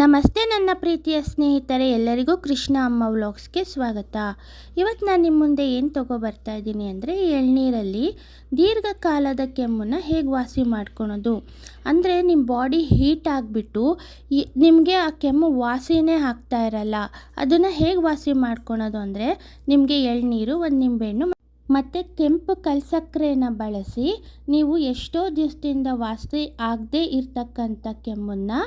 ನಮಸ್ತೆ ನನ್ನ ಪ್ರೀತಿಯ ಸ್ನೇಹಿತರೆ, ಎಲ್ಲರಿಗೂ ಕೃಷ್ಣ ಅಮ್ಮ ವ್ಲಾಗ್ಸ್ಗೆ ಸ್ವಾಗತ. ಇವತ್ತು ನಾನು ನಿಮ್ಮ ಮುಂದೆ ಏನು ತೊಗೊಬರ್ತಾ ಇದ್ದೀನಿ ಅಂದರೆ, ಎಳ್ನೀರಲ್ಲಿ ದೀರ್ಘಕಾಲದ ಕೆಮ್ಮನ್ನು ಹೇಗೆ ವಾಸಿ ಮಾಡ್ಕೊಳೋದು. ಅಂದರೆ ನಿಮ್ಮ ಬಾಡಿ ಹೀಟ್ ಆಗಿಬಿಟ್ಟು ನಿಮಗೆ ಆ ಕೆಮ್ಮು ವಾಸಿನೇ ಆಗ್ತಾ ಇರಲ್ಲ. ಅದನ್ನು ಹೇಗೆ ವಾಸಿ ಮಾಡ್ಕೊಳೋದು ಅಂದರೆ, ನಿಮಗೆ ಎಳ್ನೀರು, ಒಂದು ನಿಂಬೆಹಣ್ಣು ಮತ್ತು ಕೆಂಪು ಕಲ್ಸಕ್ಕರೆನ ಬಳಸಿ ನೀವು ಎಷ್ಟೋ ದಿವಸದಿಂದ ವಾಸಿ ಆಗದೇ ಇರತಕ್ಕಂಥ ಕೆಮ್ಮನ್ನು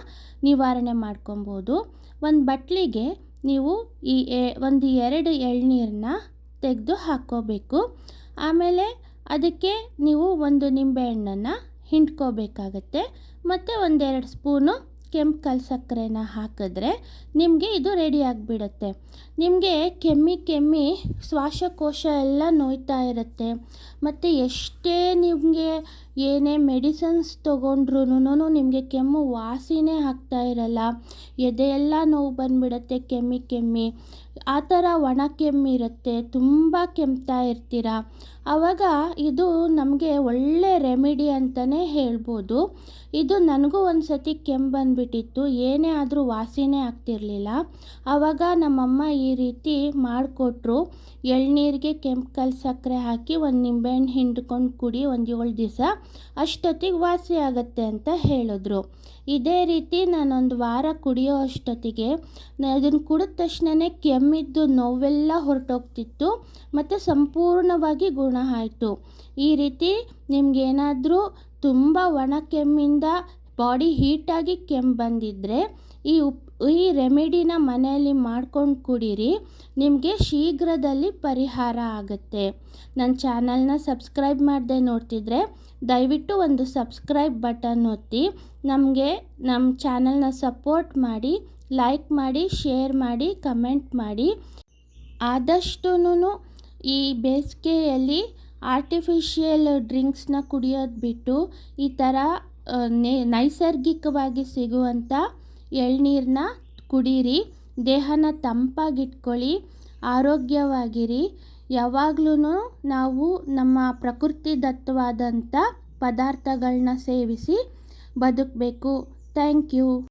ನಿವಾರಣೆ ಮಾಡ್ಕೊಬೋದು. ಒಂದು ಬಟ್ಲಿಗೆ ನೀವು ಈ ಎ, ಒಂದು ಎರಡು ಎಳ್ನೀರನ್ನ ತೆಗೆದು ಹಾಕ್ಕೋಬೇಕು. ಆಮೇಲೆ ಅದಕ್ಕೆ ನೀವು ಒಂದು ನಿಂಬೆಹಣ್ಣನ್ನು ಹಿಂಡ್ಕೋಬೇಕಾಗತ್ತೆ. ಮತ್ತು ಒಂದೆರಡು ಸ್ಪೂನು ಕೆಂಪು ಕಲ್ ಸಕ್ಕರೆನ ಹಾಕಿದ್ರೆ ನಿಮಗೆ ಇದು ರೆಡಿ ಆಗಿಬಿಡುತ್ತೆ. ನಿಮಗೆ ಕೆಮ್ಮಿ ಕೆಮ್ಮಿ ಶ್ವಾಸಕೋಶ ಎಲ್ಲ ನೋಯ್ತಾ ಇರುತ್ತೆ. ಮತ್ತು ಎಷ್ಟೇ ನಿಮಗೆ ಏನೇ ಮೆಡಿಸನ್ಸ್ ತೊಗೊಂಡ್ರೂ ನಿಮಗೆ ಕೆಮ್ಮು ವಾಸಿನೇ ಆಗ್ತಾ ಇರಲ್ಲ. ಎದೆಯೆಲ್ಲ ನೋವು ಬಂದುಬಿಡತ್ತೆ, ಕೆಮ್ಮಿ ಕೆಮ್ಮಿ. ಆ ಥರ ಒಣ ಕೆಮ್ಮಿರುತ್ತೆ ತುಂಬ ಕೆಮ್ತಾ ಇರ್ತೀರ? ಆವಾಗ ಇದು ನಮಗೆ ಒಳ್ಳೆ ರೆಮಿಡಿ ಅಂತಲೇ ಹೇಳ್ಬೋದು. ಇದು ನನಗೂ ಒಂದು ಸತಿ ಕೆಮ್ಮು ಬಂದುಬಿಟ್ಟಿತ್ತು, ಏನೇ ಆದರೂ ವಾಸಿನೇ ಆಗ್ತಿರಲಿಲ್ಲ. ಆವಾಗ ನಮ್ಮಮ್ಮ ಈ ರೀತಿ ಮಾಡಿಕೊಟ್ರು. ಎಳ್ನೀರಿಗೆ ಕೆಂಪು ಕಲ್ ಸಕ್ಕರೆ ಹಾಕಿ ಒಂದು ನಿಂಬೆಹಣ್ಣು ಹಿಂಡ್ಕೊಂಡು ಕುಡಿ ಒಂದು ಏಳು ದಿವಸ. ಅಷ್ಟೊತ್ತಿಗೆ ವಾಸಿ ಆಗುತ್ತೆ ಅಂತ ಹೇಳಿದ್ರು. ಇದೇ ರೀತಿ ನಾನೊಂದು ವಾರ ಕುಡಿಯೋ ಅಷ್ಟೊತ್ತಿಗೆ ಅದನ್ನು ಕುಡಿದ ತಕ್ಷಣವೇ ಕೆಮ್ಮಿದ್ದು ನೋವೆಲ್ಲ ಹೊರಟೋಗ್ತಿತ್ತು, ಮತ್ತು ಸಂಪೂರ್ಣವಾಗಿ ಗುಣ ಆಯಿತು. ಈ ರೀತಿ ನಿಮಗೇನಾದರೂ ತುಂಬ ಒಣ ಕೆಮ್ಮಿಂದ ಬಾಡಿ ಹೀಟಾಗಿ ಕೆಮ್ಮು ಬಂದಿದ್ದರೆ ಈ ಉಪ್, ಈ ರೆಮಿಡಿನ ಮನೆಯಲ್ಲಿ ಮಾಡ್ಕೊಂಡು ಕುಡೀರಿ, ನಿಮಗೆ ಶೀಘ್ರದಲ್ಲಿ ಪರಿಹಾರ ಆಗುತ್ತೆ. ನನ್ನ ಚಾನಲ್ನ ಸಬ್ಸ್ಕ್ರೈಬ್ ಮಾಡದೆ ನೋಡ್ತಿದ್ರೆ ದಯವಿಟ್ಟು ಒಂದು ಸಬ್ಸ್ಕ್ರೈಬ್ ಬಟನ್ ಒತ್ತಿ, ನಮಗೆ ನಮ್ಮ ಚಾನಲ್ನ ಸಪೋರ್ಟ್ ಮಾಡಿ, ಲೈಕ್ ಮಾಡಿ, ಶೇರ್ ಮಾಡಿ, ಕಮೆಂಟ್ ಮಾಡಿ. ಆದಷ್ಟೂ ಈ ಬೇಸಿಗೆಯಲ್ಲಿ ಆರ್ಟಿಫಿಷಿಯಲ್ ಡ್ರಿಂಕ್ಸ್ನ ಕುಡಿಯೋದು ಬಿಟ್ಟು ಈ ಥರ ನೈಸರ್ಗಿಕವಾಗಿ ಸಿಗುವಂಥ ಎಳ್ನೀರನ್ನ ಕುಡೀರಿ, ದೇಹನ ತಂಪಾಗಿಟ್ಕೊಳ್ಳಿ, ಆರೋಗ್ಯವಾಗಿರಿ. ಯಾವಾಗ್ಲೂ ನಾವು ನಮ್ಮ ಪ್ರಕೃತಿದತ್ತವಾದಂಥ ಪದಾರ್ಥಗಳನ್ನ ಸೇವಿಸಿ ಬದುಕಬೇಕು. Thank you.